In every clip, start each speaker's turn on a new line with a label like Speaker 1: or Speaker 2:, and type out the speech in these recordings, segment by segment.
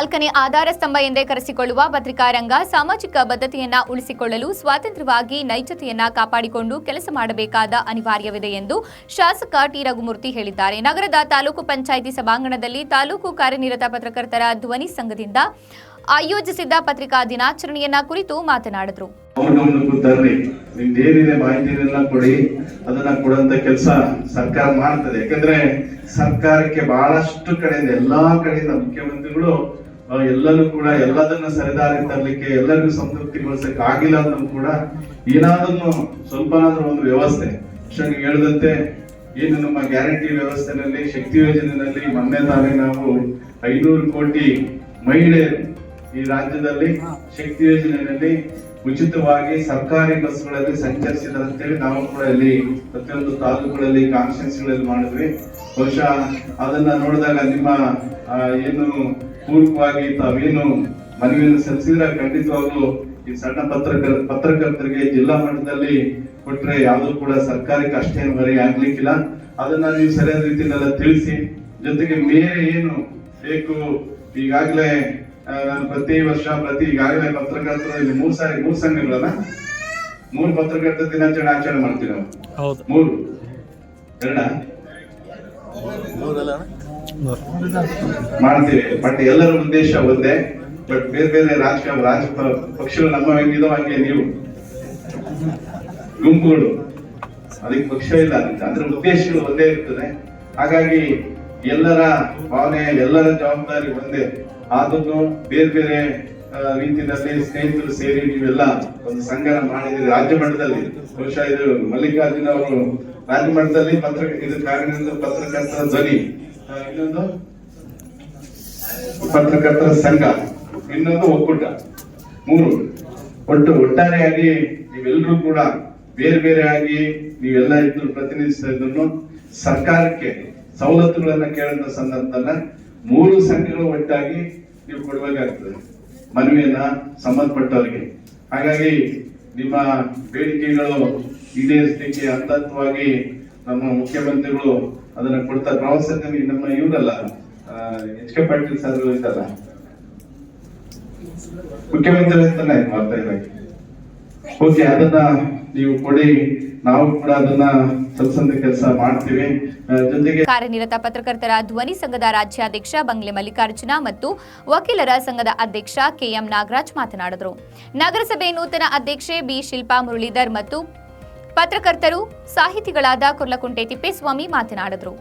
Speaker 1: ನಾಲ್ಕನೇ ಆಧಾರ ಸ್ತಂಭ ಎಂದೇ ಕರೆಸಿಕೊಳ್ಳುವ ಪತ್ರಿಕಾರಂಗ ಸಾಮಾಜಿಕ ಬದ್ಧತೆಯನ್ನ ಉಳಿಸಿಕೊಳ್ಳಲು ಸ್ವಾತಂತ್ರ್ಯವಾಗಿ ನೈಜತೆಯನ್ನ ಕಾಪಾಡಿಕೊಂಡು ಕೆಲಸ ಮಾಡಬೇಕಾದ ಅನಿವಾರ್ಯವಿದೆ ಎಂದು ಶಾಸಕ ಟಿ. ರಘುಮೂರ್ತಿ ಹೇಳಿದ್ದಾರೆ. ನಗರದ ತಾಲೂಕು ಪಂಚಾಯಿತಿ ಸಭಾಂಗಣದಲ್ಲಿ ತಾಲೂಕು ಕಾರ್ಯನಿರತ ಪತ್ರಕರ್ತರ ಧ್ವನಿ ಸಂಘದಿಂದ ಆಯೋಜಿಸಿದ್ದ ಪತ್ರಿಕಾ ದಿನಾಚರಣೆಯನ್ನ ಕುರಿತು ಮಾತನಾಡಿದರು.
Speaker 2: ಮಾಹಿತಿನೆಲ್ಲ ಕೊಡಿ. ಅದನ್ನ ಕೊಡುವಂತ ಕೆಲಸ ಸರ್ಕಾರ ಮಾಡ್ತದೆ. ಯಾಕಂದ್ರೆ ಸರ್ಕಾರಕ್ಕೆ ಬಹಳಷ್ಟು ಕಡೆಯಿಂದ ಎಲ್ಲಾ ಕಡೆಯಿಂದ ಮುಖ್ಯಮಂತ್ರಿಗಳು ಎಲ್ಲರೂ ಕೂಡ ಎಲ್ಲದನ್ನ ಸರಿದಾರಿ ತರಲಿಕ್ಕೆ, ಎಲ್ಲರಿಗೂ ಸಂತೃಪ್ತಿಗೊಳಿಸಕ್ಕೆ ಆಗಿಲ್ಲ ಅಂದ್ರೂ ಕೂಡ ಏನಾದ್ರೂ ಸ್ವಲ್ಪನಾದ್ರೂ ಒಂದು ವ್ಯವಸ್ಥೆ. ನೀವು ಹೇಳಿದಂತೆ, ಏನು ನಮ್ಮ ಗ್ಯಾರಂಟಿ ವ್ಯವಸ್ಥೆನಲ್ಲಿ, ಶಕ್ತಿ ಯೋಜನೆಯಲ್ಲಿ ಮೊನ್ನೆ ತಾನೇ ನಾವು ಐನೂರು ಕೋಟಿ ಮಹಿಳೆಯರು ಈ ರಾಜ್ಯದಲ್ಲಿ ಶಕ್ತಿ ಯೋಜನೆಯಲ್ಲಿ ಉಚಿತವಾಗಿ ಸರ್ಕಾರಿ ಬಸ್ಗಳಲ್ಲಿ ಸಂಚರಿಸಿದಂತೇಳಿ ಅಂತೇಳಿ ನಾವು ಕೂಡ ಇಲ್ಲಿ ಪ್ರತಿಯೊಂದು ತಾಲೂಕುಗಳಲ್ಲಿ ಕಾನ್ಸ್ಟಿಟ್ಯೂನ್ಸಿಗಳಲ್ಲಿ ಮಾಡಿದ್ವಿ. ಬಹುಶಃ ಅದನ್ನ ನೋಡಿದಾಗ ನಿಮ್ಮ ಏನು ಪೂರ್ವಕವಾಗಿ ತಾವೇನು ಮನವಿಯನ್ನು ಸಲ್ಲಿಸಿದ್ರೆ ಖಂಡಿತವಾಗ್ಲು ಈ ಸಣ್ಣ ಪತ್ರಕರ್ ಪತ್ರಕರ್ತರಿಗೆ ಜಿಲ್ಲಾ ಮಟ್ಟದಲ್ಲಿ ಕೊಟ್ರೆ ಯಾವುದು ಕೂಡ ಸರ್ಕಾರಕ್ಕೆ ಅಷ್ಟೇನು ಹೊರೆ ಆಗ್ಲಿಕ್ಕಿಲ್ಲ. ಅದನ್ನ ನೀವು ಸರಿಯಾದ ರೀತಿಯಲ್ಲ ತಿಳಿಸಿ. ಜೊತೆಗೆ ಬೇರೆ ಏನು ಬೇಕು? ಈಗಾಗಲೇ ಆ, ನಾನು ಪ್ರತಿ ವರ್ಷ ಪ್ರತಿ ಈಗಾಗಲೇ ಪತ್ರಕರ್ತರು ಇಲ್ಲಿ ಮೂರ್ ಸಾರಿ ಮೂರ್ ಸಂಘಗಳನ್ನ ಮೂರು ಪತ್ರಕರ್ತರ ದಿನಾಚರಣೆ ಆಚರಣೆ ಮಾಡ್ತೀವಿ ನಾವು.
Speaker 3: ಹೌದು.
Speaker 2: ಮೂರು. ಎರಡ? ಮಾಡ್ತೀವಿ. ಬಟ್ ಎಲ್ಲರ ಉದ್ದೇಶ ಒಂದೇ. ಬಟ್ ಬೇರೆ ಬೇರೆ ರಾಜಕೀಯ ರಾಜ ಪಕ್ಷಗಳು ನಮ್ಮ ಹೆಂಗಿದೋ ಹಾಗೆ ನೀವು ಗುಂಪುಗಳು. ಅದಕ್ಕೆ ಪಕ್ಷ ಇಲ್ಲ ಅಂದ್ರೆ ಉದ್ದೇಶಗಳು ಒಂದೇ ಇರ್ತದೆ. ಹಾಗಾಗಿ ಎಲ್ಲರ ಭಾವನೆ, ಎಲ್ಲರ ಜವಾಬ್ದಾರಿ ಒಂದೇ. ಅದನ್ನು ಬೇರೆ ಬೇರೆ ರೀತಿಯಲ್ಲಿ ಸ್ನೇಹಿತರು ಸೇರಿ ನೀವೆಲ್ಲ ಒಂದು ಸಂಘನ ಮಾಡಿದಿರಿ ರಾಜ್ಯ ಮಟ್ಟದಲ್ಲಿ. ಬಹುಶಃ ಇದು ಮಲ್ಲಿಕಾರ್ಜುನ ಅವರು ರಾಜ್ಯ ಮಟ್ಟದಲ್ಲಿ ಪತ್ರ ಇದು ಕಾರಣದಿಂದ ಪತ್ರಕರ್ತರ ಧ್ವನಿ. ಇನ್ನೊಂದು ಪತ್ರಕರ್ತರ ಸಂಘ, ಇನ್ನೊಂದು ಒಕ್ಕೂಟ, ಮೂರು. ಒಟ್ಟು ಒಟ್ಟಾರೆಯಾಗಿ ನೀವೆಲ್ಲರೂ ಕೂಡ ಬೇರೆ ಬೇರೆ ಆಗಿ ನೀವೆಲ್ಲ ಇದ್ರು ಪ್ರತಿನಿಧಿಸ್ತಾ ಇದ್ದನ್ನು ಸರ್ಕಾರಕ್ಕೆ ಸವಲತ್ತುಗಳನ್ನ ಕೇಳಿದ ಸಂದರ್ಭದಲ್ಲ, ಮೂರು ಸಂಘಗಳು ಒಟ್ಟಾಗಿ ನೀವು ಕೊಡಬೇಕಾಗ್ತದೆ ಮನವಿಯನ್ನ ಸಂಬಂಧಪಟ್ಟವರಿಗೆ. ಹಾಗಾಗಿ ನಿಮ್ಮ ಬೇಡಿಕೆಗಳು ಈಡೇರಿಸಲಿಕ್ಕೆ ಹಂತವಾಗಿ ನಮ್ಮ ಮುಖ್ಯಮಂತ್ರಿಗಳು ಅದನ್ನ ಕೊಡ್ತಾ ಪ್ರವಾಸೋದ್ಯಮಿ ನಮ್ಮ ಇವರಲ್ಲ ಎಚ್ ಕೆ ಪಾಟೀಲ್ ಸರ್ ಇದ್ದಲ್ಲ ಮುಖ್ಯಮಂತ್ರಿ ಅಂತಾನೆ ಮಾಡ್ತಾ ಓಕೆ ಅದನ್ನ ನೀವು ಕೊಡಿ. ನಾವು ಕೂಡ ಅದನ್ನ ಸಲ್ಸಂದ ಕೆಲಸ ಮಾಡ್ತೀವಿ. ಜೊತೆಗೆ
Speaker 1: ಕಾರ್ಯನಿರತ ಪತ್ರಕರ್ತರ ಧ್ವನಿ ಸಂಘದ ರಾಜ್ಯಾಧ್ಯಕ್ಷ ಬಂಗ್ಲೆ ಮಲ್ಲಿಕಾರ್ಜುನ ಮತ್ತು ವಕೀಲರ ಸಂಘದ ಅಧ್ಯಕ್ಷ ಕೆಎಂ ನಾಗರಾಜ್ ಮಾತನಾಡಿದರು. ನಗರಸಭೆ ನೂತನ ಅಧ್ಯಕ್ಷೆ ಬಿ ಶಿಲ್ಪಾ ಮುರಳೀಧರ್ ಮತ್ತು ಪತ್ರಕರ್ತರು, ಸಾಹಿತಿಗಳಾದ ಕುರ್ಲಕುಂಟೆ ತಿಪ್ಪೇಸ್ವಾಮಿ ಮಾತನಾಡಿದರು.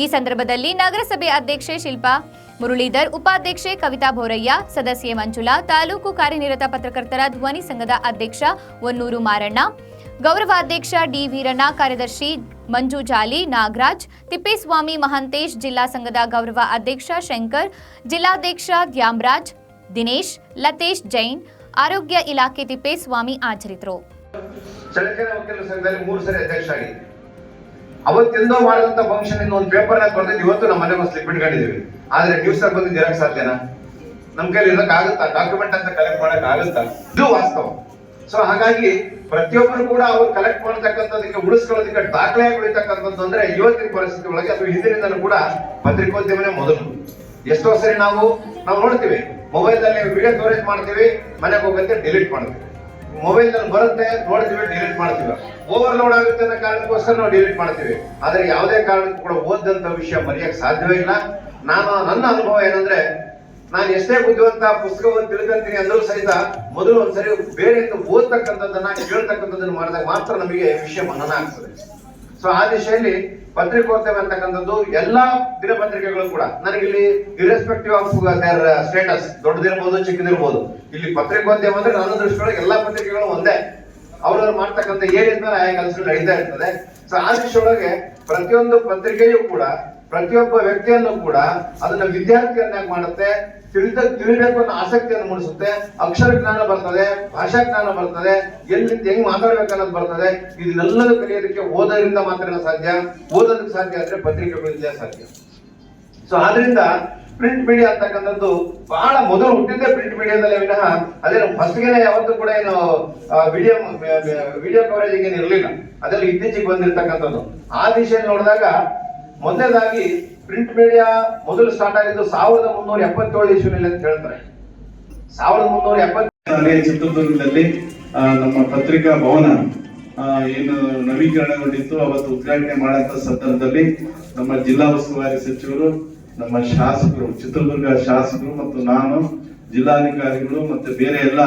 Speaker 1: ಈ ಸಂದರ್ಭದಲ್ಲಿ ನಗರಸಭೆ ಅಧ್ಯಕ್ಷೆ ಶಿಲ್ಪಾ, ಮುರುಳೀಧರ್ ಉಪಾಧ್ಯಕ್ಷೆ ಕವಿತಾ ಬೋರಯ್ಯ ಸದಸ್ಯೆ ಮಂಜುಳಾ, ತಾಲೂಕು ಕಾರ್ಯನಿರತ ಪತ್ರಕರ್ತರ ಧ್ವನಿ ಸಂಘದ ಅಧ್ಯಕ್ಷ ಒನ್ನೂರು ಮಾರಣ್ಣ, ಗೌರವಾಧ್ಯಕ್ಷ ಡಿ ವೀರಣ್ಣ, ಕಾರ್ಯದರ್ಶಿ ಮಂಜು ಜಾಲಿ, ನಾಗರಾಜ್, ತಿಪ್ಪೇಸ್ವಾಮಿ ಮಹಂತೇಶ್, ಜಿಲ್ಲಾ ಸಂಘದ ಗೌರವ ಅಧ್ಯಕ್ಷ ಶಂಕರ್, ಜಿಲ್ಲಾಧ್ಯಕ್ಷ ದ್ಯಾಮರಾಜ್, ದಿನೇಶ್, ಲತೇಶ್ ಜೈನ್, ಆರೋಗ್ಯ ಇಲಾಖೆ ತಿಪ್ಪೇಸ್ವಾಮಿ ಹಾಜರಿದ್ದರು
Speaker 4: ಚಳ್ಳಕೆರೆ ವಕೀಲರ ಸಂಘದಲ್ಲಿ ಮೂರು ಸರಿ ಅಧ್ಯಕ್ಷ ಆಗಿ ಅವತ್ತೆಂದೋ ಮಾಡಿದಂತ ಫಂಕ್ಷನ್ ಒಂದು ಪೇಪರ್ ಬರ್ದಿದ್ದು ಇವತ್ತು ನಮ್ಮ ಮನೆ ಸ್ಲಿಪ್ ಬಿಟ್ಕೊಂಡಿದ್ದೀವಿ ಆದ್ರೆ ನ್ಯೂಸ್ ಆಗಿ ಬಂದಿದ್ದು ಇರಕ್ ಸಾಧ್ಯನಾ? ನಮ್ ಕೈಲಿ ಇರಕ್ ಡಾಕ್ಯುಮೆಂಟ್ ಅಂತ ಕಲೆಕ್ಟ್ ಮಾಡಕ್ ಆಗುತ್ತಾ? ಇದು ವಾಸ್ತವ. ಸೊ ಹಾಗಾಗಿ ಪ್ರತಿಯೊಬ್ಬರು ಕೂಡ ಅವ್ರು ಕಲೆಕ್ಟ್ ಮಾಡತಕ್ಕಂಥದಕ್ಕೆ ಉಳಿಸ್ಕೊಳ್ಳೋದಕ್ಕೆ ದಾಖಲೆ ಉಳಿತಕ್ಕಂಥದ್ದು ಅಂದ್ರೆ ಇವತ್ತಿನ ಪರಿಸ್ಥಿತಿ ಒಳಗೆ ಅದು ಹಿಂದಿನಿಂದಲೂ ಕೂಡ ಪತ್ರಿಕೋದ್ಯಮನೇ ಮೊದಲು. ಎಷ್ಟೋ ಸರಿ ನಾವು ನಾವು ನೋಡ್ತೀವಿ ಮೊಬೈಲ್ ಅಲ್ಲಿ ವಿಡಿಯೋ ಸ್ಟೋರೇಜ್ ಮಾಡ್ತೀವಿ, ಮನೆಗೆ ಹೋಗುತ್ತೆ ಡಿಲೀಟ್ ಮಾಡ್ತೀವಿ. ಮೊಬೈಲ್ನಲ್ಲಿ ಬರುತ್ತೆ ನೋಡ್ತೀವಿ ಡಿಲೀಟ್ ಮಾಡ್ತೀವಿ. ಓವರ್ಲೋಡ್ ಆಗುತ್ತೆ ಅನ್ನೋ ಕಾರಣಕ್ಕೋಸ್ಕರ ನಾವು ಡಿಲೀಟ್ ಮಾಡ್ತೀವಿ. ಆದ್ರೆ ಯಾವುದೇ ಕಾರಣಕ್ಕೂ ಕೂಡ ಓದಂತ ವಿಷಯ ಮರೆಯಕ್ಕೆ ಸಾಧ್ಯವೇ ಇಲ್ಲ. ನಾನು, ನನ್ನ ಅನುಭವ ಏನಂದ್ರೆ, ನಾನು ಎಷ್ಟೇ ಬುದ್ಧಿವಂತ ಪುಸ್ತಕವನ್ನು ತಿಳ್ಕೊಂತೀನಿ ಅಂದ್ರೂ ಸಹಿತ ಮೊದಲು ಒಂದ್ಸರಿ ಬೇರೆ ಓದ್ತಕ್ಕಂಥದ್ದನ್ನ ಕೇಳ್ತಕ್ಕಂಥದ್ದನ್ನ ಮಾಡಿದಾಗ ಮಾತ್ರ ನಮಗೆ ವಿಷಯ ಮನನ ಆಗ್ತದೆ. ಸೊ ಆ ದಿಶೆಯಲ್ಲಿ ಪತ್ರಿಕೋದ್ಯಮ ಅಂತಕ್ಕಂಥದ್ದು ಎಲ್ಲಾ ದಿನಪತ್ರಿಕೆಗಳು ಕೂಡ. ನನಗಿಲ್ಲಿ ಇರೆಸ್ಪೆಕ್ಟಿವ್ ಆಫ್ ದೇರ್ ಸ್ಟೇಟಸ್ ದೊಡ್ಡದಿರ್ಬೋದು, ಚಿಕ್ಕದಿರ್ಬೋದು. ಇಲ್ಲಿ ಪತ್ರಿಕೋದ್ಯಮ ಅಂದ್ರೆ ನನ್ನ ದೃಷ್ಟಿಯೊಳಗೆ ಎಲ್ಲಾ ಪತ್ರಿಕೆಗಳು ಒಂದೇ. ಅವ್ರವ್ರು ಮಾಡ್ತಕ್ಕಂಥ ಏರಿಯಾದ ಮೇಲೆ ಆಯಾ ಕೆಲಸಗಳು ನಡೀತಾ ಇರ್ತದೆ. ಸೊ ಆ ದೃಷ್ಟಿಯೊಳಗೆ ಪ್ರತಿಯೊಂದು ಪತ್ರಿಕೆಯೂ ಕೂಡ ಪ್ರತಿಯೊಬ್ಬ ವ್ಯಕ್ತಿಯನ್ನು ಕೂಡ ಅದನ್ನ ವಿದ್ಯಾರ್ಥಿಯನ್ನಾಗಿ ಮಾಡುತ್ತೆ, ತಿಳಿದ ತಿಳಿಬೇಕು ಅನ್ನೋ ಆಸಕ್ತಿಯನ್ನು ಮೂಡಿಸುತ್ತೆ, ಅಕ್ಷರ ಜ್ಞಾನ ಬರ್ತದೆ, ಭಾಷಾ ಜ್ಞಾನ ಬರ್ತದೆ, ಎಲ್ಲಿಂದ ಹೆಂಗ್ ಮಾತಾಡ್ಬೇಕನ್ನೋದು ಬರ್ತದೆ ಇದನ್ನೆಲ್ಲದೂ ಕಲಿಯೋದಕ್ಕೆ ಓದೋದ್ರಿಂದ ಮಾತ್ರ ಸಾಧ್ಯ? ಓದೋದಕ್ಕೆ ಸಾಧ್ಯ ಅಂದ್ರೆ ಪತ್ರಿಕೆಗಳಿಂದ ಸಾಧ್ಯ. ಸೊ ಆದ್ರಿಂದ ಪ್ರಿಂಟ್ ಮೀಡಿಯಾ ಅಂತಕ್ಕಂಥದ್ದು ಬಹಳ ಮೊದಲು ಹುಟ್ಟಿದ್ದೆ ಪ್ರಿಂಟ್ ಮೀಡಿಯಾದಲ್ಲಿ ವಿನಃ ಅದೇನು ಫಸ್ಟ್ಗೆನೆ ಯಾವತ್ತೂ ಕೂಡ ಏನು ವಿಡಿಯೋ ವಿಡಿಯೋ ಕವರೇಜ್ ಏನು ಇರಲಿಲ್ಲ ಅದೆಲ್ಲ ಇತ್ತೀಚೆಗೆ ಬಂದಿರತಕ್ಕಂಥದ್ದು. ಆ ದಿಶೆಯಲ್ಲಿ ನೋಡಿದಾಗ ಮೊದಲನೇದಾಗಿ ಪ್ರಿಂಟ್ ಮೀಡಿಯಾ ಮೊದಲು ಸ್ಟಾರ್ಟ್ ಆಗಿದ್ದು ಸಾವಿರದ ಮುನ್ನೂರ ಎಪ್ಪತ್ತೇಳು ಇಶ್ಯೂನಲ್ಲಿ ಅಂತ ಹೇಳ್ತಾರೆ. ಸಾವಿರದ ಮುನ್ನೂರ
Speaker 2: ಎಪ್ಪತ್ತೇಳು ಚಿತ್ರದುರ್ಗದಲ್ಲಿ ನಮ್ಮ ಪತ್ರಿಕಾ ಭವನ ಏನು ನವೀಕರಣಗೊಂಡಿತ್ತು, ಅವತ್ತು ಉದ್ಘಾಟನೆ ಮಾಡಂತ ಸಂದರ್ಭದಲ್ಲಿ ನಮ್ಮ ಜಿಲ್ಲಾ ಉಸ್ತುವಾರಿ ಸಚಿವರು, ನಮ್ಮ ಶಾಸಕರು, ಚಿತ್ರದುರ್ಗ ಶಾಸಕರು ಮತ್ತು ನಾನು, ಜಿಲ್ಲಾಧಿಕಾರಿಗಳು ಮತ್ತೆ ಬೇರೆ ಎಲ್ಲ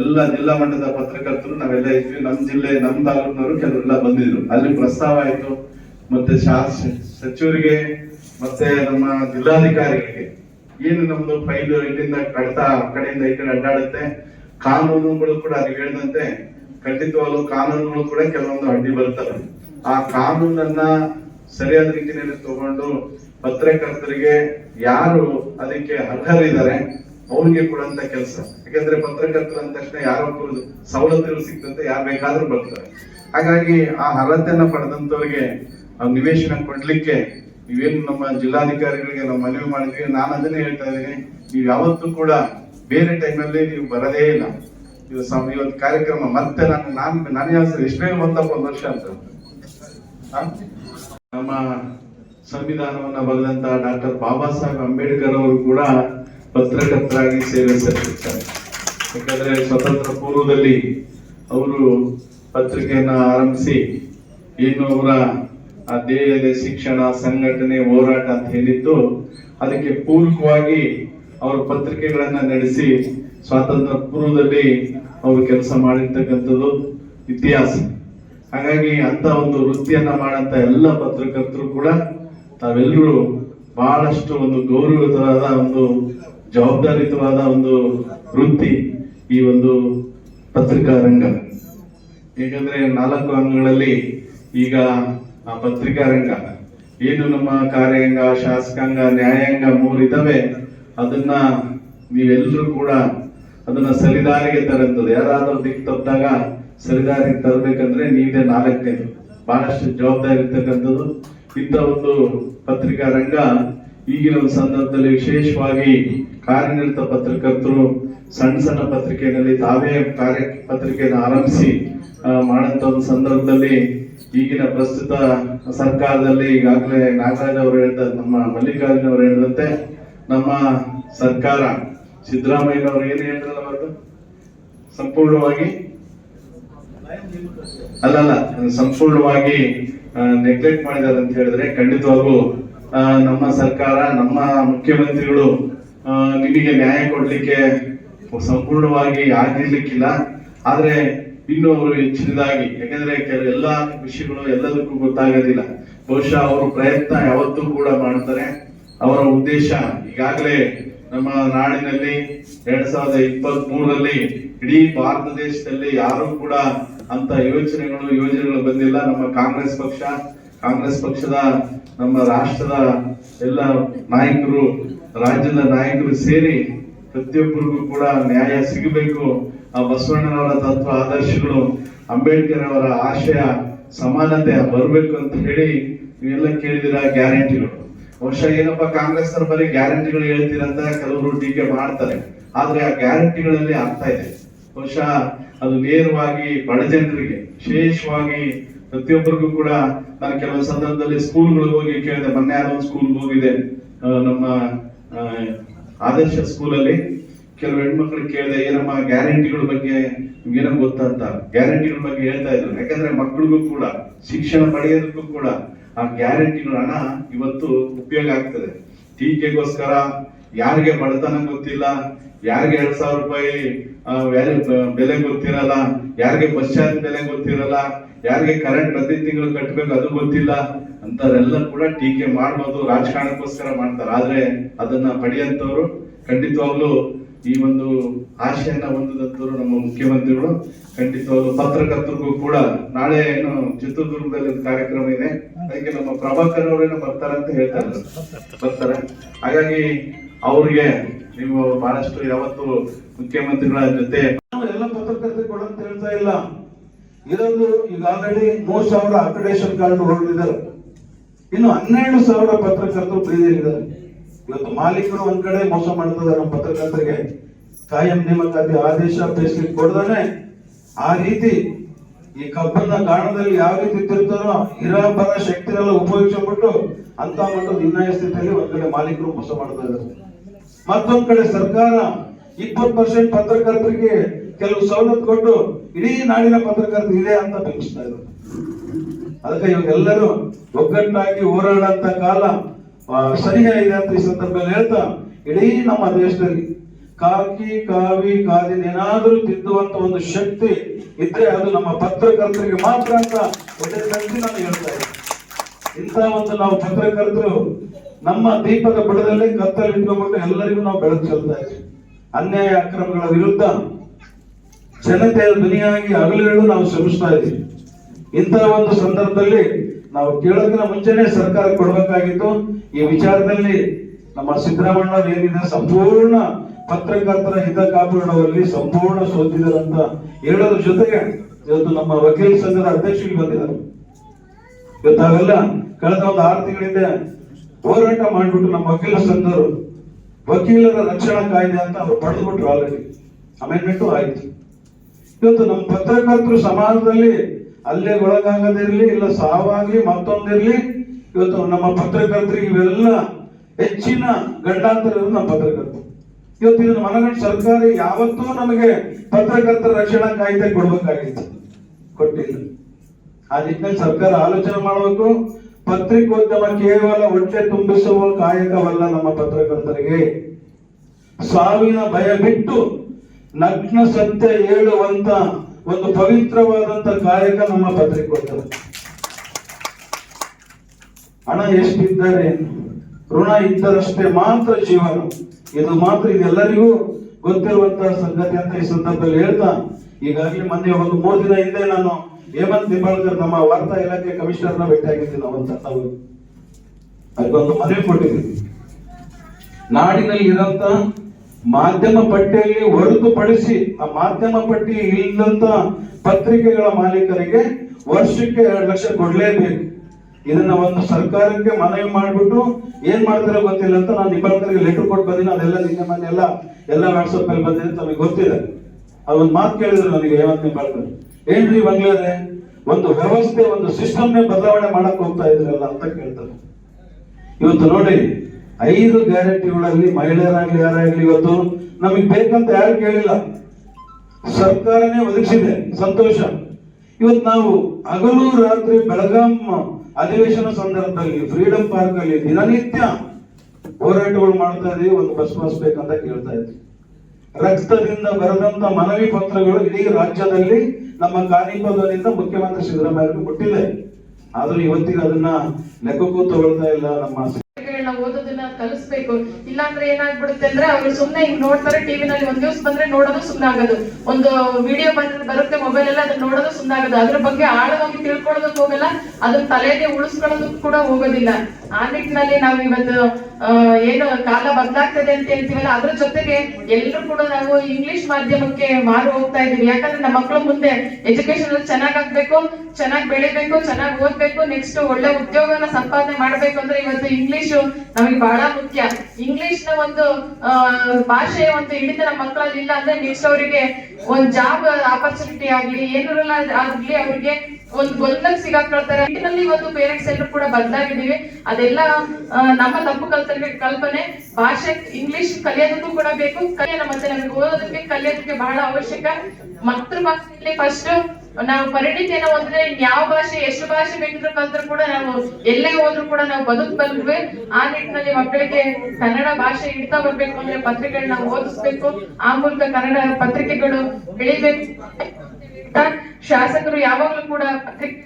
Speaker 2: ಎಲ್ಲ ಜಿಲ್ಲಾ ಮಟ್ಟದ ಪತ್ರಕರ್ತರು, ನಾವೆಲ್ಲ ಇದ್ವಿ. ನಮ್ಮ ಜಿಲ್ಲೆ ನಮ್ಮ ತಾಲೂಕಿನವರು ಕೆಲವರೆಲ್ಲ ಬಂದಿದ್ರು. ಅಲ್ಲಿ ಪ್ರಸ್ತಾವ ಆಯ್ತು. ಮತ್ತೆ ಶಾಸ ಸಚಿವರಿಗೆ, ಮತ್ತೆ ನಮ್ಮ ಜಿಲ್ಲಾಧಿಕಾರಿಗೆ ಏನು ನಮ್ದು ಫೈಲ್ ಇಲ್ಲಿಂದ ಕಡತ ಆ ಕಡೆಯಿಂದ ಈ ಕಡೆ ಅಡ್ಡಾಡುತ್ತೆ, ಕಾನೂನುಗಳು ಕೂಡ ಅದು ಹೇಳಿದಂತೆ ಖಂಡಿತವಾಗ್ಲೂ ಕಾನೂನುಗಳು ಕೂಡ ಕೆಲವೊಂದು ಅಡ್ಡಿ ಬರ್ತವೆ ಆ ಕಾನೂನನ್ನ ಸರಿಯಾದ ರೀತಿಯಲ್ಲಿ ತಗೊಂಡು ಪತ್ರಕರ್ತರಿಗೆ ಯಾರು ಅದಕ್ಕೆ ಅರ್ಹರಿದ್ದಾರೆ, ಅವ್ರಿಗೆ ಕೊಡುವಂತ ಕೆಲಸ. ಯಾಕಂದ್ರೆ ಪತ್ರಕರ್ತರು ಅಂದ ತಕ್ಷಣ ಯಾರೊಬ್ಬರು ಸವಲತ್ತುಗಳು ಸಿಗ್ತಂತೆ ಯಾರು ಬೇಕಾದ್ರೂ ಬರ್ತಾರೆ. ಹಾಗಾಗಿ ಆ ಅರ್ಹತೆಯನ್ನ ಪಡೆದಂತವ್ರಿಗೆ ಆ ನಿವೇಶನ ಕೊಡ್ಲಿಕ್ಕೆ ನೀವೇನು ನಮ್ಮ ಜಿಲ್ಲಾಧಿಕಾರಿಗಳಿಗೆ ನಾವು ಮನವಿ ಮಾಡಿದ್ವಿ, ನಾನು ಅದನ್ನೇ ಹೇಳ್ತಾ ಇದ್ದೀನಿ. ನೀವು ಯಾವತ್ತೂ ಕೂಡ ಬೇರೆ ಟೈಮಲ್ಲಿ ನೀವು ಬರದೇ ಇಲ್ಲ. ಇದು ಸಮ, ಇವತ್ತು ಕಾರ್ಯಕ್ರಮ ಮತ್ತೆ ನಾನು ನಾನು ನನ್ನ ಹೆಸರು ಎಷ್ಟೇ ಬಂದಪ್ಪ ಒಂದು ವರ್ಷ ಅಂತ. ನಮ್ಮ ಸಂವಿಧಾನವನ್ನ ಬಂದಂತ ಡಾಕ್ಟರ್ ಬಾಬಾ ಸಾಹೇಬ್ ಅಂಬೇಡ್ಕರ್ ಅವರು ಕೂಡ ಪತ್ರಕರ್ತರಾಗಿ ಸೇವೆ ಸಲ್ಲಿಸುತ್ತಾರೆ. ಯಾಕಂದ್ರೆ ಸ್ವತಂತ್ರ ಪೂರ್ವದಲ್ಲಿ ಅವರು ಪತ್ರಿಕೆಯನ್ನ ಆರಂಭಿಸಿ, ಏನು ಅವರ ಆ ಧ್ಯೇಯದ ಶಿಕ್ಷಣ, ಸಂಘಟನೆ, ಹೋರಾಟ ಅಂತ ಹೇಳಿದ್ದು, ಅದಕ್ಕೆ ಪೂರಕವಾಗಿ ಅವರು ಪತ್ರಿಕೆಗಳನ್ನ ನಡೆಸಿ ಸ್ವಾತಂತ್ರ್ಯ ಪೂರ್ವದಲ್ಲಿ ಅವರು ಕೆಲಸ ಮಾಡಿರ್ತಕ್ಕಂಥದ್ದು ಇತಿಹಾಸ. ಹಾಗಾಗಿ ಅಂತ ಒಂದು ವೃತ್ತಿಯನ್ನ ಮಾಡಂತ ಎಲ್ಲ ಪತ್ರಕರ್ತರು ಕೂಡ ತಾವೆಲ್ಲರೂ ಬಹಳಷ್ಟು ಒಂದು ಗೌರವಯುತವಾದ ಒಂದು ಜವಾಬ್ದಾರಿಯುತವಾದ ಒಂದು ವೃತ್ತಿ ಈ ಒಂದು ಪತ್ರಿಕಾ ರಂಗ ಏಕೆಂದ್ರೆ ನಾಲ್ಕು ಅಂಗಗಳಲ್ಲಿ ಈಗ ಆ ಪತ್ರಿಕಾ ರಂಗ. ಏನು ನಮ್ಮ ಕಾರ್ಯಾಂಗ, ಶಾಸಕಾಂಗ, ನ್ಯಾಯಾಂಗ ಮೂರು ಇದಾವೆ. ಅದನ್ನ ನೀವೆಲ್ಲರೂ ಕೂಡ ಅದನ್ನ ಸರಿದಾರಿಗೆ ತರಂತದ್ದು ಯಾರಾದ್ರೂ ದಿಕ್ಕು ತಪ್ಪಿದಾಗ ಸರಿದಾರಿಗೆ ತರಬೇಕಂದ್ರೆ ನೀವೇ ನಾಲ್ಕನೇದು ಬಹಳಷ್ಟು ಜವಾಬ್ದಾರಿ ಇರ್ತಕ್ಕಂಥದ್ದು. ಇಂಥ ಒಂದು ಪತ್ರಿಕಾ ರಂಗ ಈಗಿನ ಒಂದು ಸಂದರ್ಭದಲ್ಲಿ ವಿಶೇಷವಾಗಿ ಕಾರ್ಯನಿರತ ಪತ್ರಕರ್ತರು ಸಣ್ಣ ಸಣ್ಣ ಪತ್ರಿಕೆಯಲ್ಲಿ ತಾವೇ ಕಾರ್ಯ ಪತ್ರಿಕೆಯನ್ನು ಆರಂಭಿಸಿ ಮಾಡಂತ ಒಂದು ಸಂದರ್ಭದಲ್ಲಿ ಈಗಿನ ಪ್ರಸ್ತುತ ಸರ್ಕಾರದಲ್ಲಿ ಈಗಾಗಲೇ ನಾಗರಾಜ್ ಅವರು ಹೇಳಿದ ನಮ್ಮ ಮಲ್ಲಿಕಾರ್ಜುನ ಅವರು ಹೇಳಿದಂತೆ ನಮ್ಮ ಸರ್ಕಾರ, ಸಿದ್ದರಾಮಯ್ಯನವರು ಏನು ಹೇಳಿದ್ರಲ್ಲ ಅವರು ಸಂಪೂರ್ಣವಾಗಿ? ಅಲ್ಲಲ್ಲ, ಸಂಪೂರ್ಣವಾಗಿ ನೆಗ್ಲೆಕ್ಟ್ ಮಾಡಿದ್ದಾರೆ ಅಂತ ಹೇಳಿದ್ರೆ ಖಂಡಿತವಾಗೂ ನಮ್ಮ ಸರ್ಕಾರ, ನಮ್ಮ ಮುಖ್ಯಮಂತ್ರಿಗಳು ನಿಮಗೆ ನ್ಯಾಯ ಕೊಡ್ಲಿಕ್ಕೆ ಸಂಪೂರ್ಣವಾಗಿ ಆಗಿರ್ಲಿಕ್ಕಿಲ್ಲ ಆದ್ರೆ ಇನ್ನು ಅವರು ಹೆಚ್ಚಿನದಾಗಿ ಯಾಕಂದ್ರೆ ಎಲ್ಲಾ ವಿಷಯಗಳು ಎಲ್ಲದಕ್ಕೂ ಗೊತ್ತಾಗೋದಿಲ್ಲ. ಬಹುಶಃ ಅವರು ಪ್ರಯತ್ನ ಯಾವತ್ತೂ ಕೂಡ ಮಾಡ್ತಾರೆ. ಅವರ ಉದ್ದೇಶ ಈಗಾಗಲೇ ನಮ್ಮ ನಾಡಿನಲ್ಲಿ ಎರಡ್ ಸಾವಿರದ ಇಪ್ಪತ್ತ್ ಮೂರರಲ್ಲಿ ಇಡೀ ಭಾರತ ದೇಶದಲ್ಲಿ ಯಾರು ಕೂಡ ಅಂತ ಯೋಚನೆಗಳು, ಯೋಜನೆಗಳು ಬಂದಿಲ್ಲ. ನಮ್ಮ ಕಾಂಗ್ರೆಸ್ ಪಕ್ಷ, ಕಾಂಗ್ರೆಸ್ ಪಕ್ಷದ ನಮ್ಮ ರಾಷ್ಟ್ರದ ಎಲ್ಲ ನಾಯಕರು, ರಾಜ್ಯದ ನಾಯಕರು ಸೇರಿ ಪ್ರತಿಯೊಬ್ಬರಿಗೂ ಕೂಡ ನ್ಯಾಯ ಸಿಗಬೇಕು. ಆ ಬಸವಣ್ಣನವರ ತತ್ವ, ಆದರ್ಶಗಳು, ಅಂಬೇಡ್ಕರ್ ಅವರ ಆಶಯ, ಸಮಾನತೆ ಬರಬೇಕು ಅಂತ ಹೇಳಿ ನೀವೆಲ್ಲ ಕೇಳಿದಿರ ಗ್ಯಾರಂಟಿಗಳು. ವರ್ಷ ಏನಪ್ಪ ಕಾಂಗ್ರೆಸ್ ಬರೀ ಗ್ಯಾರಂಟಿಗಳು ಹೇಳ್ತೀರಂತ ಕೆಲವರು ಟೀಕೆ ಮಾಡ್ತಾರೆ. ಆದ್ರೆ ಆ ಗ್ಯಾರಂಟಿಗಳಲ್ಲಿ ಆಗ್ತಾ ಇದೆ. ಬಹುಶಃ ಅದು ನೇರವಾಗಿ ಬಡ ಜನರಿಗೆ, ವಿಶೇಷವಾಗಿ ಪ್ರತಿಯೊಬ್ಬರಿಗೂ ಕೂಡ ನಾನು ಕೆಲವು ಸಂದರ್ಭದಲ್ಲಿ ಸ್ಕೂಲ್ಗಳಿಗೆ ಹೋಗಿ ಕೇಳಿದೆ. ಮೊನ್ನೆ ಯಾರೋ ಒಂದು ಸ್ಕೂಲ್ಗೆ ಹೋಗಿದೆ. ನಮ್ಮ ಆದರ್ಶ ಸ್ಕೂಲಲ್ಲಿ. ಕೆಲವು ಹೆಣ್ಮಕ್ಳು ಕೇಳಿದೆ, ಏನಮ್ಮ, ಗ್ಯಾರಂಟಿಗಳ ಬಗ್ಗೆ ನಿಮ್ಗೇನ ಗೊತ್ತಂತ. ಗ್ಯಾರಂಟಿಗಳ ಬಗ್ಗೆ ಹೇಳ್ತಾ ಇದ್ರು. ಯಾಕಂದ್ರೆ ಮಕ್ಕಳಿಗೂ ಕೂಡ, ಶಿಕ್ಷಣ ಪಡೆಯೋದಕ್ಕೂ ಕೂಡ ಆ ಗ್ಯಾರಂಟಿಗಳ ಹಣ ಇವತ್ತು ಉಪಯೋಗ ಆಗ್ತದೆ. ಟೀಕೆಗೋಸ್ಕರ ಯಾರಿಗೆ ಬಡತನ ಗೊತ್ತಿಲ್ಲ, ಯಾರಿಗೆ ಎರಡ್ ಸಾವಿರ ರೂಪಾಯಿ ಬೆಲೆ ಗೊತ್ತಿರಲ್ಲ, ಯಾರಿಗೆ ಬಸ್ ಬೆಲೆ ಗೊತ್ತಿರಲ್ಲ, ಯಾರಿಗೆ ಕರೆಂಟ್ ಪ್ರತಿ ತಿಂಗಳು ಕಟ್ಟಬೇಕು ಅದು ಗೊತ್ತಿಲ್ಲ ಅಂತವರೆಲ್ಲ ಕೂಡ ಟೀಕೆ ಮಾಡ್ಬೋದು, ರಾಜಕಾರಣಕ್ಕೋಸ್ಕರ ಮಾಡ್ತಾರೆ. ಆದ್ರೆ ಅದನ್ನ ಪಡೆಯಂತವ್ರು ಖಂಡಿತವಾಗ್ಲೂ ಈ ಒಂದು ಆಶಯನ್ನ ಹೊಂದಿದಂತವರು ನಮ್ಮ ಮುಖ್ಯಮಂತ್ರಿಗಳು. ಖಂಡಿತವಾದ ಪತ್ರಕರ್ತರಿಗೂ ಕೂಡ ನಾಳೆ ಏನು ಚಿತ್ರದುರ್ಗದಲ್ಲಿ ಒಂದು ಕಾರ್ಯಕ್ರಮ ಇದೆ. ಅದಕ್ಕೆ ನಮ್ಮ ಪ್ರಭಾಕರ್ ಅವರೇನು ಬರ್ತಾರೆ ಅಂತ ಹೇಳ್ತಾರೆ ಬರ್ತಾರೆ. ಹಾಗಾಗಿ ಅವ್ರಿಗೆ ನೀವು ಬಹಳಷ್ಟು ಯಾವತ್ತು ಮುಖ್ಯಮಂತ್ರಿಗಳ ಜೊತೆ
Speaker 3: ಎಲ್ಲ ಪತ್ರಕರ್ತರು ಕೊಡಂತ ಹೇಳ್ತಾ ಇಲ್ಲ. ಇದೊಂದು ಈಗ ಆಲ್ರೆಡಿ ಮೂರು ಸಾವಿರ ಅಕ್ರಿಡೇಷನ್ ಕಾರ್ಡ್ ಹೊರಡಿದ್ದಾರೆ ಇನ್ನು ಹನ್ನೆರಡು ಸಾವಿರ ಪತ್ರಕರ್ತರು ಬೀದಿಯಲ್ಲಿದ್ದಾರೆ ಇವತ್ತು ಮಾಲೀಕರು ಒಂದ್ ಕಡೆ ಮೋಸ ಮಾಡ್ತಿದ್ದಾರೆ ನಮ್ಮ ಪತ್ರಕರ್ತರಿಗೆ ಕಾಯಂ ನೇಮಕಾತಿ ಆದೇಶ ಬೇಸಿಗೆ ಕೊಡ್ದಾನೆ. ಆ ರೀತಿ ಈ ಕಬ್ಬನ್ನ ಕಾರಣದಲ್ಲಿ ಯಾವ ರೀತಿ ತಿರುತ್ತಾರೋ ಇರೋ ಬರ ಶಕ್ತಿನೆಲ್ಲ ಉಪಯೋಗಿಸ್ಬಿಟ್ಟು ಅಂತ ಮಟ್ಟದ ಹೀನಾಯ ಸ್ಥಿತಿಯಲ್ಲಿ ಒಂದ್ ಕಡೆ ಮಾಲೀಕರು ಮೋಸ ಮಾಡ್ತಾ ಇದ್ದಾರೆ. ಮತ್ತೊಂದ್ ಕಡೆ ಸರ್ಕಾರ ಇಪ್ಪತ್ತು ಪರ್ಸೆಂಟ್ ಪತ್ರಕರ್ತರಿಗೆ ಕೆಲವು ಸವಲತ್ತು ಕೊಟ್ಟು ಇಡೀ ನಾಡಿನ ಪತ್ರಕರ್ತರು ಇದೆ ಅಂತ ಬಿಂಬಿಸ್ತಾ ಇದ್ದಾರೆ. ಅದಕ್ಕೆ ಇವಾಗೆಲ್ಲರೂ ಒಗ್ಗಟ್ಟಾಗಿ ಹೋರಾಡಂತ ಕಾಲ ಆ, ಇದೆ ಅಂತ ಈ ಸಂದರ್ಭದಲ್ಲಿ ಹೇಳ್ತಾ ಇಡೀ ನಮ್ಮ ದೇಶದಲ್ಲಿ ಕಾಕಿ ಕಾವಿ ಕಾದಿನ ಏನಾದರೂ ತಿದ್ದುವಂತ ಒಂದು ಶಕ್ತಿ ಇದ್ರೆ ಅದು ನಮ್ಮ ಪತ್ರಕರ್ತರಿಗೆ ಮಾತ್ರ ಅಂತ ಒಳ್ಳೆಯದಾಗಿ ನಾನು ಹೇಳ್ತಾ ಇದ್ದೀನಿ ಇಂಥ ಒಂದು ನಾವು ಪತ್ರಕರ್ತರು ನಮ್ಮ ದೀಪದ ಬಡದಲ್ಲಿ ಕತ್ತಲು ಇಟ್ಕೊಂಡು ಎಲ್ಲರಿಗೂ ನಾವು ಬೆಳಕು ಚೆಲ್ತಾ ಇದ್ದೀವಿ. ಅನ್ಯಾಯ ಅಕ್ರಮಗಳ ವಿರುದ್ಧ ಜನತೆಯ ಧ್ವನಿಯಾಗಿ ಹಗಲಿರುಳು ನಾವು ಶ್ರಮಿಸ್ತಾ ಇದ್ದೀವಿ. ಇಂತಹ ಒಂದು ಸಂದರ್ಭದಲ್ಲಿ ನಾವು ಕೇಳೋಕಿನ ಮುಂಚೆನೆ ಸರ್ಕಾರ ಕೊಡಬೇಕಾಗಿತ್ತು. ಈ ವಿಚಾರದಲ್ಲಿ ನಮ್ಮ ಸಿದ್ದರಾಮಣ್ಣ ಏನಿದೆ, ಸಂಪೂರ್ಣ ಪತ್ರಕರ್ತರ ಹಿತ ಕಾಪಾಡುವಲ್ಲಿ ಸಂಪೂರ್ಣ ಸೋತಿದ್ದಾರೆ ಅಂತ ಹೇಳೋದ್ರ ಜೊತೆಗೆ ಇವತ್ತು ನಮ್ಮ ವಕೀಲ ಸಂಘದ ಅಧ್ಯಕ್ಷರಿಗೆ ಬಂದಿದ್ದಾರೆ. ಇವತ್ತು ಅವೆಲ್ಲ ಕಳೆದ ಒಂದು ಆರು ತಿಂಗಳಿಂದ ಹೋರಾಟ ಮಾಡಿಬಿಟ್ಟು ನಮ್ಮ ವಕೀಲ ಸಂಘರು ವಕೀಲರ ರಕ್ಷಣಾ ಕಾಯ್ದೆ ಅಂತ ಅವ್ರು ಪಡೆದ್ಬಿಟ್ರು ಆಲ್ರೆಡಿ ಅಮೆಂಡ್ಮೆಂಟು ಆಯ್ತು. ಇವತ್ತು ನಮ್ಮ ಪತ್ರಕರ್ತರು ಸಮಾಜದಲ್ಲಿ ಅಲ್ಲೇ ಒಳಗಾಗದಿರ್ಲಿ, ಇಲ್ಲ ಸಾವಾಗ್ಲಿ ಮತ್ತೊಂದಿರ್ಲಿ, ಇವತ್ತು ನಮ್ಮ ಪತ್ರಕರ್ತರಿಗೆ ಇವೆಲ್ಲ ಹೆಚ್ಚಿನ ಗಂಡಾಂತರ ನಮ್ಮ ಪತ್ರಕರ್ತರು. ಇವತ್ತು ಇದನ್ನು ಮನಗಂಡು ಸರ್ಕಾರ ಯಾವತ್ತೂ ನಮಗೆ ಪತ್ರಕರ್ತರ ರಕ್ಷಣಾ ಕಾಯ್ದೆ ಕೊಡ್ಬೇಕಾಗಿತ್ತು. ಕೊಟ್ಟಿಲ್ಲ. ಆ ಸರ್ಕಾರ ಆಲೋಚನೆ ಮಾಡಬೇಕು. ಪತ್ರಿಕೋದ್ಯಮ ಕೇವಲ ಹೊಟ್ಟೆ ತುಂಬಿಸುವ ಕಾಯಕವಲ್ಲ ನಮ್ಮ ಪತ್ರಕರ್ತರಿಗೆ. ಸಾವಿನ ಭಯ ಬಿಟ್ಟು ನಗ್ನ ಸತ್ಯ ಹೇಳುವಂತ ಒಂದು ಪವಿತ್ರವಾದಂತ ಕಾರ್ಯಕ್ಕೆ ನಮ್ಮ ಪತ್ರಿಕೋತ್ತರ ಹಣ ಎಷ್ಟಿದ್ದಾರೆ ಋಣ ಇದ್ದರಷ್ಟೇ ಮಾತ್ರ ಜೀವನ. ಇದು ಮಾತ್ರ ಇದೆಲ್ಲರಿಗೂ ಗೊತ್ತಿರುವಂತಹ ಸಂಗತಿ ಅಂತ ಈ ಸಂದರ್ಭದಲ್ಲಿ ಹೇಳ್ತಾ, ಈಗಾಗಲೇ ಮೊನ್ನೆ ಒಂದು ಮೂರು ದಿನ ಹಿಂದೆ ನಾನು ಹೇಮಂತ್ ನಿಂಬಾಳ್ಕರ್ ನಮ್ಮ ವಾರ್ತಾ ಇಲಾಖೆ ಕಮಿಷನರ್ನ ಭೇಟಿಯಾಗಿದ್ದೀನಿ ಅವತ್ತ ನಾವು ಅದಕ್ಕೊಂದು ಮನವಿ ಕೊಟ್ಟಿದ್ದೀವಿ. ನಾಡಿನಲ್ಲಿ ಇರಂತ ಮಾಧ್ಯಮ ಪಟ್ಟಿಯಲ್ಲಿ ಹೊರತುಪಡಿಸಿ, ಆ ಮಾಧ್ಯಮ ಪಟ್ಟಿ ಇಲ್ಲದಂತ ಪತ್ರಿಕೆಗಳ ಮಾಲೀಕರಿಗೆ ವರ್ಷಕ್ಕೆ ಎರಡು ಲಕ್ಷ ಕೊಡ್ಲೇಬೇಕು. ಇದನ್ನ ಒಂದು ಸರ್ಕಾರಕ್ಕೆ ಮನವಿ ಮಾಡಿಬಿಟ್ಟು ಏನ್ ಮಾಡ್ತಾರೆ ಗೊತ್ತಿಲ್ಲ ಅಂತ ನಾನು ನಿಂಬಾಳ್ಕರ್ಗೆ ಲೆಟರ್ ಕೊಟ್ಟು ಬಂದಿನ, ಅದೆಲ್ಲ ನಿನ್ನೆ ಮನೆ ಎಲ್ಲ ಎಲ್ಲ ವಾಟ್ಸಪ್ ಅಲ್ಲಿ ಬಂದಿದೆ ನಮಗೆ ಗೊತ್ತಿದೆ. ಅದೊಂದು ಮಾತು ಕೇಳಿದ್ರು ನನಗೆ ಹೇಮಂತ್ ನಿಂಬಾಳ್ಕರ್. ಏನ್ರಿ ಬಂಗ್ಲಾದೆ ಒಂದು ವ್ಯವಸ್ಥೆ, ಒಂದು ಸಿಸ್ಟಮ್ನೇ ಬದಲಾವಣೆ ಮಾಡಕ್ ಹೋಗ್ತಾ ಇದ್ರಲ್ಲ ಅಂತ ಕೇಳ್ತಾರೆ. ಇವತ್ತು ನೋಡಿ ಐದು ಗ್ಯಾರಂಟಿಗಳಲ್ಲಿ ಮಹಿಳೆಯರಾಗಲಿ, ಯಾರಾಗಲಿ ಇವತ್ತು ನಮಗೆ ಬೇಕಂತ ಯಾರು ಕೇಳಿಲ್ಲ. ಸರ್ಕಾರನೇ ಒದಗಿಸಿದೆ, ಸಂತೋಷ. ಇವತ್ತು ನಾವು ಹಗಲು ರಾತ್ರಿ ಬೆಳಗಾಂ ಅಧಿವೇಶನ ಸಂದರ್ಭದಲ್ಲಿ ಫ್ರೀಡಂ ಪಾರ್ಕ್ ಅಲ್ಲಿ ದಿನನಿತ್ಯ ಹೋರಾಟಗಳು ಮಾಡ್ತಾ ಇದೀವಿ, ಒಂದು ಬಸ್ ಬಸ್ ಬೇಕಂತ ಕೇಳ್ತಾ ಇದ್ವಿ. ರಕ್ತದಿಂದ ಬರೆದಂತ ಮನವಿ ಪತ್ರಗಳು ಇಡೀ ರಾಜ್ಯದಲ್ಲಿ ನಮ್ಮ ಕಾರ್ಯಪದಿಂದ ಮುಖ್ಯಮಂತ್ರಿ ಸಿದ್ದರಾಮಯ್ಯ ಮುಟ್ಟಿದೆ. ಆದ್ರೂ ಇವತ್ತಿಗೆ ಅದನ್ನ ಲೆಕ್ಕಕ್ಕೂ ತಗೊಳ್ತಾ ಇಲ್ಲ ನಮ್ಮ
Speaker 5: ಪತ್ರಿಕೆಗಳನ್ನ ಓದೋದನ್ನ ಕಲಿಸ್ಬೇಕು. ಇಲ್ಲಾಂದ್ರೆ ಏನಾಗ್ಬಿಡುತ್ತೆ ಅಂದ್ರೆ ಅವ್ರು ಸುಮ್ನೆ ಹಿಂಗ್ ನೋಡ್ತಾರೆ, ಟಿವಿನಲ್ಲಿ ಒಂದ್ ದಿವಸ ಬಂದ್ರೆ ನೋಡೋದು ಸುಮ್ನೆ ಆಗೋದು ಒಂದು ವಿಡಿಯೋ ಬಂದ್ರೆ ಬರುತ್ತೆ ಮೊಬೈಲ್ ಎಲ್ಲ ಅದನ್ನ ನೋಡೋದು ಸುಮ್ನೆ ಆಗೋದು ಅದ್ರ ಬಗ್ಗೆ ಆಳವಾಗಿ ತಿಳ್ಕೊಳ್ಳೋದಕ್ಕೆ ಹೋಗಲ್ಲ ಅದನ್ನ ತಲೆಗೆ ಉಳಿಸ್ಕೊಳ್ಳೋದಕ್ಕೆ ಕೂಡ ಹೋಗೋದಿಲ್ಲ. ಆ ನಿಟ್ಟಿನಲ್ಲಿ ನಾವು ಇವತ್ತು ಏನು ಕಾಲ ಬದಲಾಗ್ತದೆ ಅಂತ ಹೇಳ್ತೀವಲ್ಲ, ಅದ್ರ ಜೊತೆಗೆ ಎಲ್ಲರೂ ಕೂಡ ನಾವು ಇಂಗ್ಲಿಷ್ ಮಾಧ್ಯಮಕ್ಕೆ ಮಾರು ಹೋಗ್ತಾ ಇದೀವಿ ಯಾಕಂದ್ರೆ ನಮ್ಮ ಮಕ್ಕಳು ಮುಂದೆ ಎಜುಕೇಶನ್ ಅಲ್ಲಿ ಚೆನ್ನಾಗ್ ಬೆಳಿಬೇಕು, ಚೆನ್ನಾಗಿ ಓದ್ಬೇಕು ನೆಕ್ಸ್ಟ್ ಒಳ್ಳೆ ಉದ್ಯೋಗನ ಸಂಪಾದನೆ ಮಾಡ್ಬೇಕು ಅಂದ್ರೆ ಇವತ್ತು ಇಂಗ್ಲಿಷ್ ನಮಗೆ ಬಹಳ ಮುಖ್ಯ. ಇಂಗ್ಲಿಷ್ನ ಒಂದು ಭಾಷೆಯ ಒಂದು ಹಿಡಿತ ನಮ್ಮ ಮಕ್ಕಳಲ್ಲಿ ಇಲ್ಲ ಅಂದ್ರೆ ನೆಕ್ಸ್ಟ್ ಅವರಿಗೆ ಒಂದ್ ಜಾಬ್ ಆಪರ್ಚುನಿಟಿ ಆಗ್ಲಿ ಏನಾರಲ್ಲ ಆಗ್ಲಿ, ಅವ್ರಿಗೆ ಒಂದ್ ಗೊಂದಲ್ ಸಿಗಾಕೊಳ್ತಾರೆ ಇದರಲ್ಲಿ ಇವತ್ತು ಪೇರೆಂಟ್ಸ್ ಎಲ್ಲರೂ ಕೂಡ ಬದಲಾಗಿದ್ದೀವಿ ಅದೆಲ್ಲ ನಮ್ಮ ತಪ್ಪು ಕಲ್ಪನೆ ಕಲ್ಪನೆ. ಭಾಷೆ ಇಂಗ್ಲಿಷ್ ಕಲಿಯೋದಕ್ಕೂ ಕೂಡ ಬೇಕು. ಕಲಿಯೋಣ ಮತ್ತೆ ನಮ್ಗೆ ಓದೋದಕ್ಕೆ ಕಲಿಯೋದಕ್ಕೆ ಬಹಳ ಅವಶ್ಯಕ. ಮಾತೃಭಾಷೆಯಲ್ಲಿ ಫಸ್ಟ್ ನಾವು ಪರಿಣಿತಿಯನ್ನ ಹೊಂದ್ರೆ ಯಾವ ಭಾಷೆ, ಎಷ್ಟು ಭಾಷೆ ಬೇಕಿದ್ರು ಕಲ್ತ್ರು ಕೂಡ ನಾವು ಎಲ್ಲೇ ಹೋದ್ರು ಕೂಡ ನಾವು ಬದುಕಬಲ್ವಿ ಆ ನಿಟ್ಟಿನಲ್ಲಿ ಮಕ್ಕಳಿಗೆ ಕನ್ನಡ ಭಾಷೆ ಇಡ್ತಾ ಬರ್ಬೇಕು ಅಂದ್ರೆ ಪತ್ರಿಕೆಗಳನ್ನ ಓದಿಸ್ಬೇಕು. ಆ ಮೂಲಕ ಕನ್ನಡ ಪತ್ರಿಕೆಗಳು ಬೆಳಿಬೇಕು. ಶಾಸಕರು ಯಾವಾಗಲೂ ಕೂಡ ಪತ್ರಿಕೆ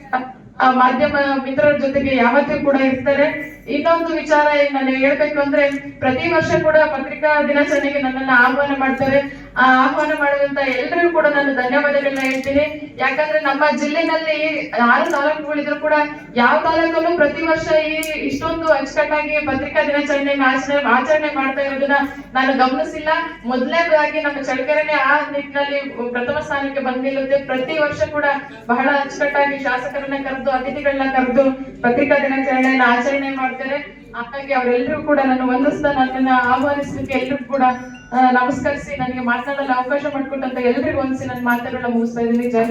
Speaker 5: ಮಾಧ್ಯಮ ಮಿತ್ರರ ಜೊತೆಗೆ ಯಾವತ್ತೂ ಕೂಡ ಇರ್ತಾರೆ. ಇನ್ನೊಂದು ವಿಚಾರ ಏನ್ ನಾನು ಹೇಳ್ಬೇಕು ಅಂದ್ರೆ, ಪ್ರತಿ ವರ್ಷ ಕೂಡ ಪತ್ರಿಕಾ ದಿನಾಚರಣೆಗೆ ನನ್ನನ್ನ ಆಹ್ವಾನ ಮಾಡ್ತಾರೆ. ಆ ಆಹ್ವಾನ ಮಾಡಿದಂತ ಎಲ್ಲರಿಗೂ ಕೂಡ ನಾನು ಧನ್ಯವಾದಗಳನ್ನ ಹೇಳ್ತೀನಿ. ಯಾಕಂದ್ರೆ ನಮ್ಮ ಜಿಲ್ಲೆನಲ್ಲಿ ಆರು ತಾಲೂಕುಗಳಿದ್ರು ಕೂಡ ಯಾವ ತಾಲೂಕಲ್ಲೂ ಪ್ರತಿ ವರ್ಷ ಈ ಇಷ್ಟೊಂದು ಅಚ್ಚುಕಟ್ಟಾಗಿ ಪತ್ರಿಕಾ ದಿನಾಚರಣೆಯನ್ನು ಆಚರಣೆ ಆಚರಣೆ ಮಾಡ್ತಾ ಇರೋದನ್ನ ನಾನು ಗಮನಿಸಿಲ್ಲ. ಮೊದಲನೇದಾಗಿ ನಮ್ಮ ಚಳ್ಳಕೆರೆನೆ ಆ ನಿಟ್ಟಿನಲ್ಲಿ ಪ್ರಥಮ ಸ್ಥಾನಕ್ಕೆ ಬಂದಿಲ್ಲದೆ ಪ್ರತಿ ವರ್ಷ ಕೂಡ ಬಹಳ ಅಚ್ಚುಕಟ್ಟಾಗಿ ಶಾಸಕರನ್ನ ಕರೆದು ಅತಿಥಿಗಳನ್ನ ಕರೆದು ಪತ್ರಿಕಾ ದಿನಾಚರಣೆಯನ್ನ ಆಚರಣೆ ಮಾಡ್ತಾರೆ. ಹಾಗಾಗಿ ಅವರೆಲ್ಲರೂ ಕೂಡ ನನ್ನ ವಂದಿಸ್ತಾ ನನ್ನನ್ನ ಆಹ್ವಾನಿಸ್ಲಿಕ್ಕೆ ಎಲ್ರಿಗೂ ಕೂಡ ನಮಸ್ಕರಿಸಿ ನನಗೆ ಮಾತನಾಡಲು ಅವಕಾಶ ಮಾಡಿಕೊಟ್ಟಂತ ಎಲ್ರಿಗೂ ಒಂದ್ಸಿ ನನ್ನ ಮಾತುಗಳನ್ನ ಮುಗಿಸ್ತಾ ಇದ್ದೀನಿ. ಜೈ